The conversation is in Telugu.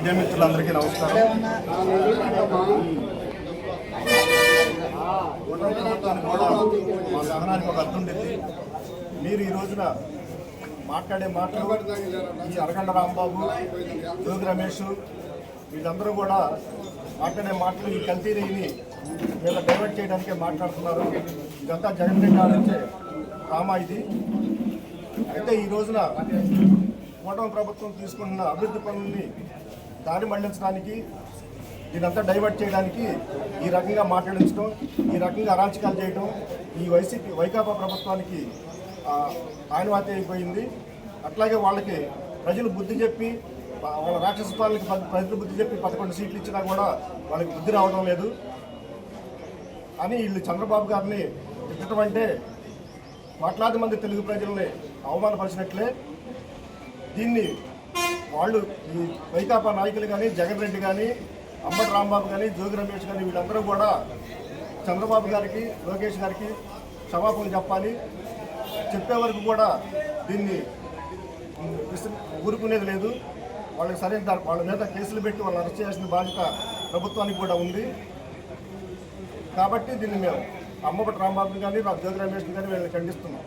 మీడియా మిత్రులందరికీ నమస్కారం. కూడా మా సహనానికి ఒక అర్థం ఉండేది మీరు ఈ రోజున మాట్లాడే మాటలు ఈ అరగండ రాంబాబు జోగి రమేష్ వీళ్ళందరూ కూడా మాట్లాడే మాటలు ఈ కల్తీ నెయ్యిని వీళ్ళ డైవర్ట్ చేయడానికే మాట్లాడుతున్నారు. ఇదంతా జగన్ రెడ్డి ఆలోచే ఇది. అయితే ఈ రోజున కూటమి ప్రభుత్వం తీసుకుంటున్న అభివృద్ధి పనుల్ని దారి మళ్ళించడానికి ఇదంతా డైవర్ట్ చేయడానికి ఈ రకంగా మాట్లాడించడం ఈ రకంగా అరాచకాలు చేయడం ఈ వైసీపీ వైకాపా ప్రభుత్వానికి ఆయనవాతి అయిపోయింది. అట్లాగే వాళ్ళకి ప్రజలు బుద్ధి చెప్పి వాళ్ళ రాక్షస ప్రజలు బుద్ధి చెప్పి పదకొండు సీట్లు ఇచ్చినా కూడా వాళ్ళకి బుద్ధి రావడం లేదు. అని వీళ్ళు చంద్రబాబు గారిని తిట్టడం అంటే కోట్లాది మంది తెలుగు ప్రజల్ని అవమానపరిచినట్లే. దీన్ని వాళ్ళు ఈ వైకాపా నాయకులు కానీ జగన్ రెడ్డి కానీ అంబటి రాంబాబు కానీ జోగి రమేష్ కానీ వీళ్ళందరూ కూడా చంద్రబాబు గారికి లోకేష్ గారికి క్షమాపణలు చెప్పాలి. చెప్పే వరకు కూడా దీన్ని ఊరుకునేది లేదు. వాళ్ళకి సరైన వాళ్ళ మీద కేసులు పెట్టి వాళ్ళని అరెస్ట్ చేయాల్సిన బాధ్యత ప్రభుత్వానికి కూడా ఉంది. కాబట్టి దీన్ని మేము అమ్మపటి రాంబాబుని కానీ జోగి రమేష్ని కానీ వీళ్ళని ఖండిస్తున్నాం.